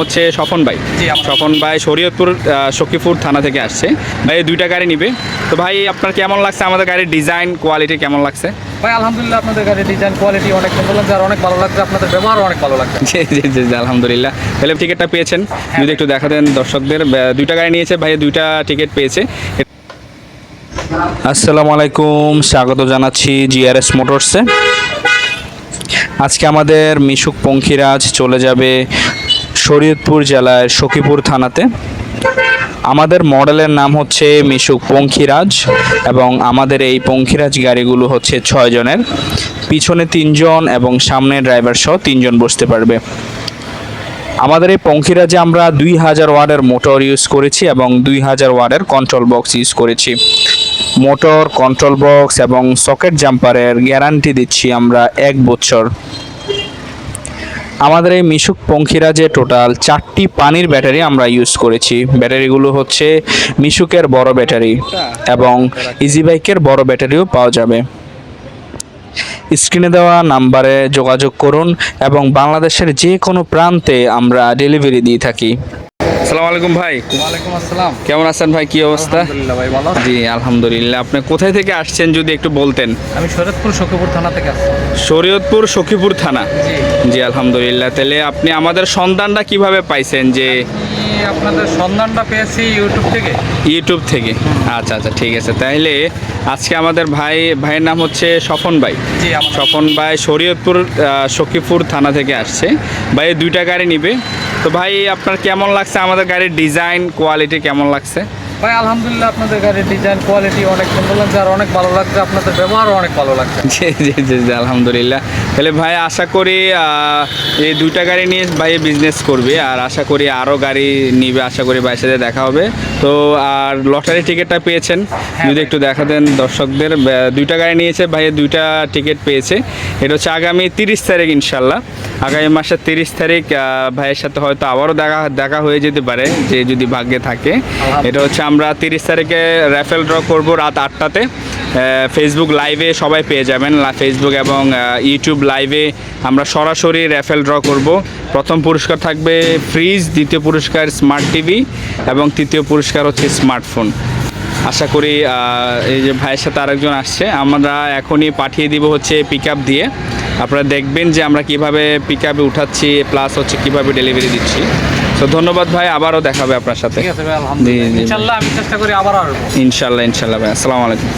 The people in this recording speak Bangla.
হচ্ছে স্বপন ভাই। জি, স্বপন ভাই শরীয়তপুর সখীপুর থানা থেকে আসছে। ভাই দুইটা গাড়ি নিবে। তো ভাই আপনার কেমন লাগছে? আমাদের গাড়ির ডিজাইন কোয়ালিটি কেমন লাগছে? ভাই আলহামদুলিল্লাহ আপনাদের গাড়ির ডিজাইন কোয়ালিটি অনেক সুন্দর লাগছে আর অনেক ভালো লাগছে। আপনাদের ব্যবহার অনেক ভালো লাগছে। জি জি জি জি, আলহামদুলিল্লাহ। তাহলে টিকিটটা পেয়েছেন। যদি একটু দেখা দেন দর্শকদের দুইটা গাড়ি নিয়েছে ভাই দুইটা টিকিট পেয়েছে। আসসালামু আলাইকুম স্বাগত জানাচ্ছি জিআরএস মোটরসে আজকে আমাদের মিশুক পঙ্খিরাজ চলে যাবে শরীয়তপুর জেলার সখীপুর থানাতে। আমাদের মডেলের নাম হচ্ছে মিশুক পঙ্খিরাজ এবং আমাদের এই পঙ্খিরাজ গাড়িগুলো হচ্ছে ছয় জনের। পিছনে তিনজন এবং সামনে ড্রাইভার সহ তিনজন বসতে পারবে। আমাদের এই পঙ্খিরাজে আমরা দুই হাজার ওয়ার্ডের মোটর ইউজ করেছি এবং দুই হাজার ওয়ার্ডের কন্ট্রোল বক্স ইউজ করেছি। মোটর কন্ট্রোল বক্স এবং সকেট জাম্পারের গ্যারান্টি দিচ্ছি আমরা এক বছর। আমাদের এই মিশুক পঙ্খিরা যে টোটাল চারটি পানির ব্যাটারি আমরা ইউজ করেছি। ব্যাটারিগুলো হচ্ছে মিশুকের বড় ব্যাটারি এবং ইজি বাইকের বড় ব্যাটারিও পাওয়া যাবে। স্ক্রিনে দেওয়া নাম্বারে যোগাযোগ করুন এবং বাংলাদেশের যে কোনো প্রান্তে আমরা ডেলিভারি দিয়ে থাকি। আসসালামু আলাইকুম ভাই। ওয়ালাইকুম আসসালাম। কেমন আছেন ভাই? কি অবস্থা? আলহামদুলিল্লাহ ভাই ভালো জি আলহামদুলিল্লাহ। আপনি কোথায় থেকে আসছেন যদি একটু বলতেন? আমি শরীয়তপুর সখীপুর থানা থেকে আসছি। শরীয়তপুর সখীপুর থানা? জি। আলহামদুলিল্লাহ। তাহলে আপনি আমাদের সন্ধানটা কীভাবে পাইছেন যে আপনাদের সন্ধানটা পেয়েছি ইউটিউব থেকে। ইউটিউব থেকে? আচ্ছা আচ্ছা ঠিক আছে। তাহলে আজকে আমাদের ভাই ভাইয়ের নাম হচ্ছে স্বপন ভাই। জি স্বপন ভাই শরীয়তপুর সখীপুর থানা থেকে আসছে। ভাই দুইটা গাড়ি নিবে। তো ভাই আপনার কেমন লাগছে? আমাদের গাড়ির ডিজাইন কোয়ালিটি কেমন লাগছে? ভাই আলহামদুলিল্লাহ আপনাদের গাড়ির ডিজাইন কোয়ালিটি অনেক সুন্দর লাগছে আর অনেক ভালো লাগছে। আপনাদের ব্যবহারও অনেক ভালো লাগছে। জি জি জি জি আলহামদুলিল্লাহ। তাহলে ভাই আশা করি এই দুইটা গাড়ি নিয়ে ভাই বিজনেস করবে আর আশা করি আরও গাড়ি নিবে। আশা করি ভাইয়ের সাথে দেখা হবে। তো আর লটারি টিকিটটা পেয়েছেন? যদি একটু দেখা দেন দর্শকদের দুইটা গাড়ি নিয়েছে ভাই দুইটা টিকিট পেয়েছে। এটা হচ্ছে আগামী তিরিশ তারিখ ইনশাল্লাহ আগামী মাসের তিরিশ তারিখ ভাইয়ের সাথে হয়তো আবারও দেখা দেখা হয়ে যেতে পারে, যে যদি ভাগ্যে থাকে। এটা হচ্ছে আমরা তিরিশ তারিখে র্যাফেল ড্র করব রাত আটটাতে। ফেসবুক লাইভে সবাই পেয়ে যাবেন। ফেসবুক এবং ইউটিউব লাইভে আমরা সরাসরি র্যাফেল ড্র করব। প্রথম পুরস্কার থাকবে ফ্রিজ দ্বিতীয় পুরস্কার স্মার্ট টিভি এবং তৃতীয় পুরস্কার হচ্ছে স্মার্টফোন আশা করি এই যে ভাইয়ের সাথে আরেকজন আসছে আমরা এখনই পাঠিয়ে দিব হচ্ছে পিক আপ দিয়ে। আপনারা দেখবেন যে আমরা কীভাবে পিক আপে উঠাচ্ছি প্লাস হচ্ছে কীভাবে ডেলিভারি দিচ্ছি। তো ধন্যবাদ ভাই আবারও দেখাবে আপনার সাথে। ইনশাল্লাহ আমি চেষ্টা করি আবার আসব। ইনশাল্লাহ ইনশাল্লাহ ভাই আসসালামু আলাইকুম।